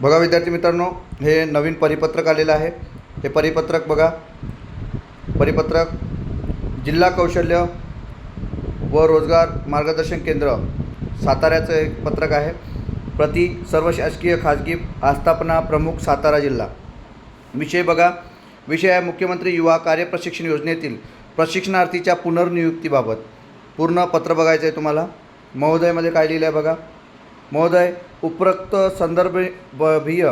बघा विद्यार्थी मित्रांनो हे नवीन परिपत्रक आलेलं आहे. हे परिपत्रक बघा. परिपत्रक जिल्हा कौशल्य व रोजगार मार्गदर्शन केंद्र साताऱ्याचं एक पत्रक आहे. प्रति सर्व शासकीय खाजगी आस्थापना प्रमुख सातारा जिल्हा. विषय बघा. विषय आहे मुख्यमंत्री युवा कार्यप्रशिक्षण योजनेतील प्रशिक्षणार्थीच्या पुनर्नियुक्तीबाबत पूर्ण पत्र बघायचं आहे तुम्हाला. महोदयमध्ये काय लिहिलं आहे बघा. महोदय उपरोक्त संदर्भीय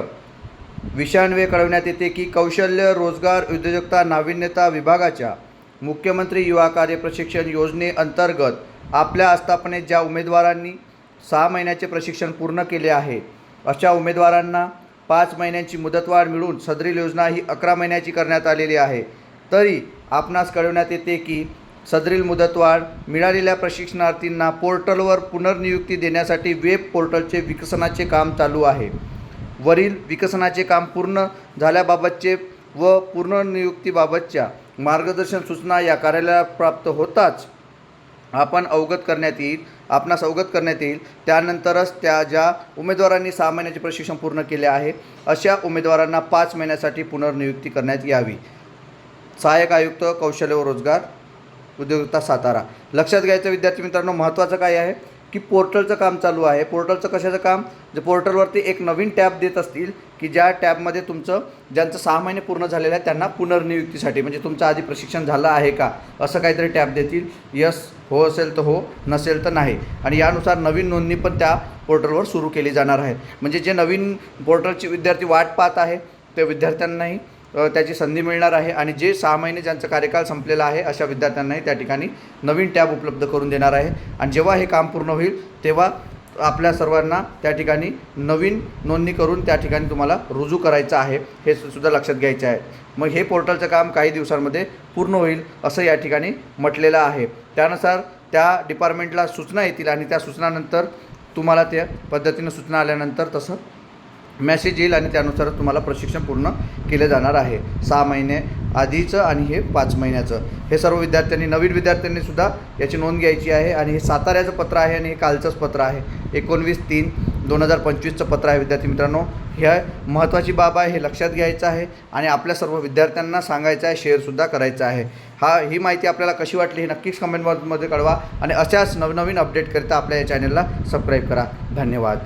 विषयान्वये कळवण्यात येते की कौशल्य रोजगार उद्योजकता नाविन्यता विभागाच्या मुख्यमंत्री युवा कार्य प्रशिक्षण योजनेअंतर्गत आपल्या आस्थापनेत ज्या उमेदवारांनी सहा महिन्याचे प्रशिक्षण पूर्ण केले आहे अशा उमेदवारांना पाच महिन्यांची मुदतवाढ मिळून सदरील योजना ही अकरा महिन्याची करण्यात आलेली आहे. तरी आपणास कळविण्यात येते की सदरील मुदतवाढ मिळालेल्या प्रशिक्षणार्थींना पोर्टलवर पुनर्नियुक्ती देण्यासाठी वेब पोर्टलचे विकसनाचे काम चालू आहे. वरील विकसनाचे काम पूर्ण झाल्याबाबतचे व पुनर्नियुक्तीबाबतच्या मार्गदर्शन सूचना या कार्यालयात प्राप्त होताच आपण अवगत करण्यात येईल आपणास अवगत करण्यात येईल. त्यानंतरच त्या ज्या उमेदवारांनी सहा महिन्याचे प्रशिक्षण पूर्ण केले आहे अशा उमेदवारांना पाच महिन्यासाठी पुनर्नियुक्ती करण्यात यावी. सहाय्यक आयुक्त कौशल्य व रोजगार उद्योजकता सातारा. लक्षात घ्यायचं विद्यार्थी मित्रांनो महत्त्वाचं काय आहे की पोर्टलचं काम चालू आहे. पोर्टलचं कशाचं काम? जे पोर्टलवरती एक नवीन टॅब देत असतील की ज्या टॅबमध्ये तुमचं ज्यांचं सहा महिने पूर्ण झालेलं आहे त्यांना पुनर्नियुक्तीसाठी म्हणजे तुमचं आधी प्रशिक्षण झालं आहे का? असं काहीतरी टॅब देतील. यस हो असेल तर हो नसेल तर नाही. आणि यानुसार नवीन नोंदणी पण त्या पोर्टलवर सुरू केली जाणार आहे. म्हणजे जे नवीन पोर्टलचे विद्यार्थी वाट पाहत आहे त्या विद्यार्थ्यांनाही त्याची संधी मिळणार आहे आणि जे सहा महिने ज्यांचा कार्यकाळ संपलेला आहे अशा विद्यार्थ्यांनाही त्या ठिकाणी नवीन टॅब उपलब्ध करून देणार आहे. आणि जेव्हा हे काम पूर्ण होईल तेव्हा आपल्या सर्वांना त्या ठिकाणी नवीन नोंदणी करून त्या ठिकाणी तुम्हाला रुजू करायचं आहे हे सु- सुद्धा लक्षात घ्यायचं आहे. मग हे पोर्टलचं काम काही दिवसांमध्ये पूर्ण होईल असं या ठिकाणी म्हटलेलं आहे. त्यानुसार त्या डिपार्टमेंटला सूचना येतील आणि त्या सूचनानंतर तुम्हाला त्या पद्धतीनं सूचना आल्यानंतर तसं मॅसेज येईल आणि त्यानुसार तुम्हाला प्रशिक्षण पूर्ण केलं जाणार आहे. सहा महिने आधीचं आणि हे पाच महिन्याचं. हे सर्व विद्यार्थ्यांनी नवीन विद्यार्थ्यांनी सुद्धा याची नोंद घ्यायची आहे आणि हे साताऱ्याचं पत्र आहे आणि हे कालचंच पत्र आहे. एकोणवीस तीन दोन हजार पंचवीसचं पत्र आहे विद्यार्थी मित्रांनो. ह्या महत्त्वाची बाब आहे हे लक्षात घ्यायचं आहे आणि आपल्या सर्व विद्यार्थ्यांना सांगायचं आहे शेअरसुद्धा करायचं आहे. हा ही माहिती आपल्याला कशी वाटली हे नक्कीच कमेंटमध्ये कळवा आणि अशाच नवनवीन अपडेटकरिता आपल्या या चॅनलला सबस्क्राईब करा. धन्यवाद.